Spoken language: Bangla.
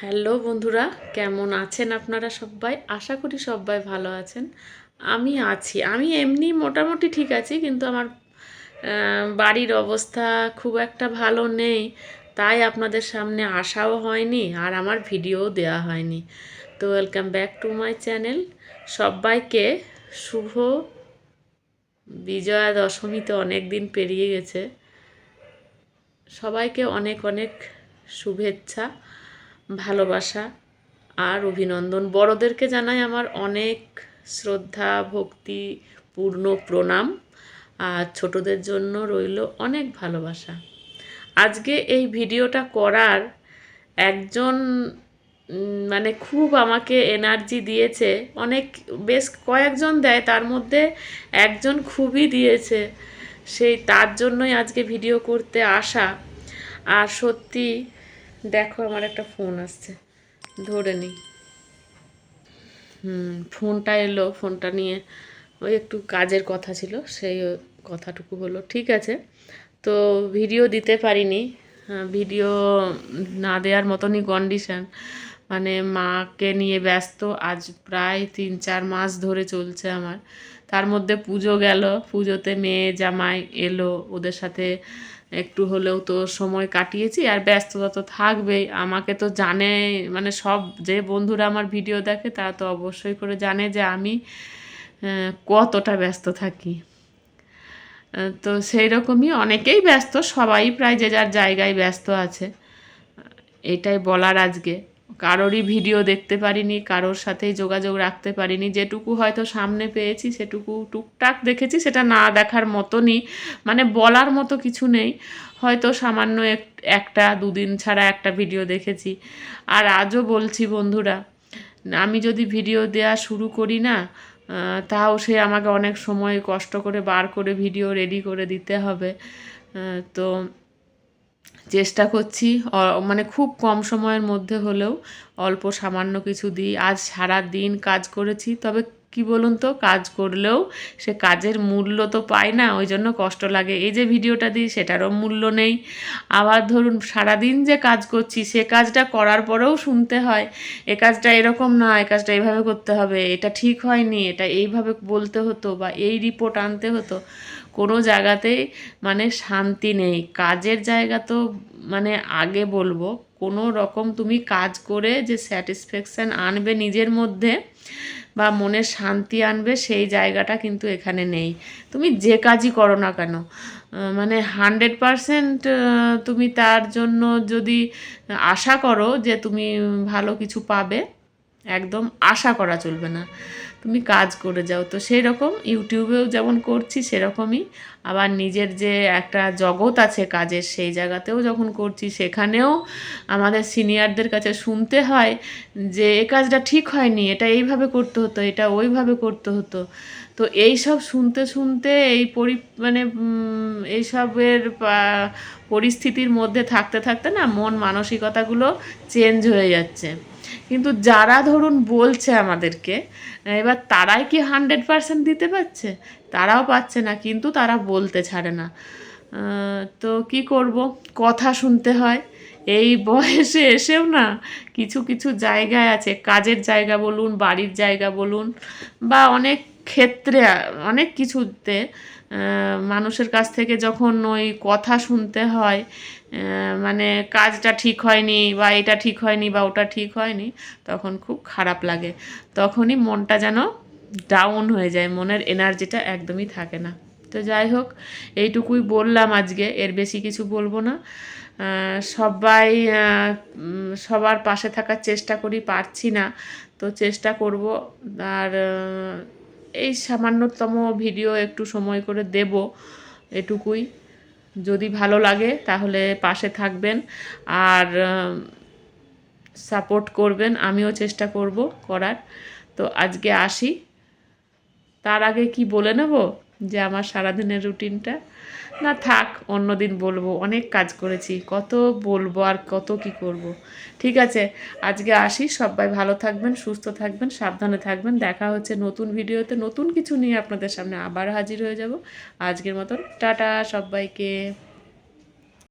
হ্যালো বন্ধুরা, কেমন আছেন আপনারা সবাই? আশা করি সবাই ভালো আছেন। আমি আছি। আমি এমনি মোটামুটি ঠিক আছি, কিন্তু আমার বাড়ির অবস্থা খুব একটা ভালো নেই। তাই আপনাদের সামনে আসাও হয়নি, আর আমার ভিডিও দেওয়া হয়নি। তো welcome back to my channel সবাইকে শুভ বিজয়া দশমী তো অনেক দিন পেরিয়ে গেছে। সবাইকে অনেক অনেক শুভেচ্ছা। ভালোবাসা আর অভিনন্দন। বড়দেরকে জানাই আমার অনেক শ্রদ্ধা, ভক্তি, পূর্ণ প্রণাম। আর ছোটদের জন্য রইল অনেক ভালোবাসা। আজকে এই ভিডিওটা করার একজন মানে খুব আমাকে এনার্জি দিয়েছে। অনেক, বেশ কয়েকজন দেয়, তার মধ্যে একজন খুবই দিয়েছে। সেই তার জন্যই আজকে ভিডিও করতে আসা। আর সত্যি দেখো আমার একটা ফোন আসছে। ধরে নি। হুম ফোনটা এলো ফোনটা নিয়ে ওই একটু কাজের কথা ছিল সেই কথাটুকু হলো। ঠিক আছে তো ভিডিও দিতে পারিনি। হ্যাঁ, ভিডিও না দেওয়ার মতনই কন্ডিশন মানে মাকে নিয়ে ব্যস্ত আজ প্রায় তিন চার মাস ধরে চলছে আমার। তার মধ্যে পুজো গেল পুজোতে মেয়ে জামাই এলো ওদের সাথে একটু হলেও তো সময় কাটিয়েছি আর ব্যস্ততা তো থাকবেই। আমাকে তো জানে মানে সব যে বন্ধুরা আমার ভিডিও দেখে তারা তো অবশ্যই করে জানে যে আমি কতটা ব্যস্ত থাকি। তো সেই রকমই অনেকেই ব্যস্ত, সবাই প্রায় যে যার জায়গায় ব্যস্ত আছে। এটাই বলার আজকে। কারোরই ভিডিও দেখতে পারিনি, কারোর সাথেই যোগাযোগ রাখতে পারিনি, যেটুকু হয়তো সামনে পেয়েছি সেটুকু টুকটাক দেখেছি, সেটা না দেখার মতনই মানে বলার মতো কিছু নেই। হয়তো সামান্য এক- একটা, দুদিন ছাড়া একটা ভিডিও দেখেছি। আর আজও বলছি বন্ধুরা, আমি যদি ভিডিও দেওয়া শুরু করি না তাও সে আমাকে অনেক সময় কষ্ট করে বার করে ভিডিও রেডি করে দিতে হবে। তো চেষ্টা করছি মানে খুব কম সময়ের মধ্যে হলেও অল্প সামান্য কিছু দিই। আজ সারা দিন কাজ করেছি, তবে কি বলুন তো, কাজ করলেও সে কাজের মূল্য তো পায় না, ওই জন্য কষ্ট লাগে। এই যে ভিডিওটা দিই, সেটারও মূল্য নেই। আবার ধরুন, সারাদিন যে কাজ করছি, সে কাজটা করার পরেও শুনতে হয়, এ কাজটা এরকম না, এ কাজটা এইভাবে করতে হবে, এটা ঠিক হয়নি, এটা এইভাবে বলতে হতো বা এই রিপোর্ট আনতে হতো, কোনো জায়গাতেই মানে শান্তি নেই। কাজের জায়গা তো মানে আগে বলব, কোনো রকম তুমি কাজ করে যে স্যাটিসফ্যাকশান আনবে নিজের মধ্যে বা মনের শান্তি আনবে, সেই জায়গাটা কিন্তু এখানে নেই। তুমি যে কাজই করো না কেন মানে হান্ড্রেড পারসেন্ট তুমি তার জন্য যদি আশা করো যে তুমি ভালো কিছু পাবে, একদম আশা করা চলবে না। তুমি কাজ করে যাও। তো সেই রকম ইউটিউবেও যেমন করছি, সেরকমই। আবার নিজের যে একটা জগৎ আছে কাজের, সেই জায়গাতেও যখন করছি, সেখানেও আমাদের সিনিয়রদের কাছে শুনতে হয় যে, এ কাজটা ঠিক হয়নি, এটা এইভাবে করতে হতো, এটা ওইভাবে করতে হতো। তো এই সব শুনতে শুনতে এই পরি মানে এইসবের পরিস্থিতির মধ্যে থাকতে থাকতে না মন মানসিকতাগুলো চেঞ্জ হয়ে যাচ্ছে। কিন্তু যারা ধরুন বলছে আমাদেরকে, এবার তারাই কি হান্ড্রেড পারসেন্ট দিতে পারছে? তারাও পাচ্ছে না, কিন্তু তারা বলতে ছাড়ে না। তো কি করব? কথা শুনতে হয়। এই বয়সে এসেও না কিছু কিছু জায়গায় আছে। কাজের জায়গা বলুন, বাড়ির জায়গা বলুন, বা অনেক ক্ষেত্রে অনেক কিছুতে মানুষের কাছ থেকে যখন ওই কথা শুনতে হয় মানে কাজটা ঠিক হয়নি বা এটা ঠিক হয়নি বা ওটা ঠিক হয়নি, তখন খুব খারাপ লাগে। তখনই মনটা যেন ডাউন হয়ে যায়, মনের এনার্জিটা একদমই থাকে না। তো যাই হোক, এইটুকুই বললাম আজকে, এর বেশি কিছু বলব না। সবাই সবার পাশে থাকার চেষ্টা করি, পারছি না, তো চেষ্টা করব। আর এই সামান্যতম ভিডিও একটু সময় করে দেব এটুকুই। যদি ভালো লাগে তাহলে পাশে থাকবেন আর সাপোর্ট করবেন, আমিও চেষ্টা করব করার। তো আজকে আসি। তার আগে কি বলে নেব? যে আমার সারাদিনের রুটিনটা। না থাক অন্য দিন বলব, অনেক কাজ করেছি, কত বলব আর কত কি করব। ঠিক আছে, আজকে আসি, সবাই ভালো থাকবেন, সুস্থ থাকবেন, সাবধানে থাকবেন, দেখা হচ্ছে নতুন ভিডিওতে, নতুন কিছু নিয়ে আপনাদের সামনে আবার হাজির হয়ে যাব। আজকের মতন, টাটা সবাইকে।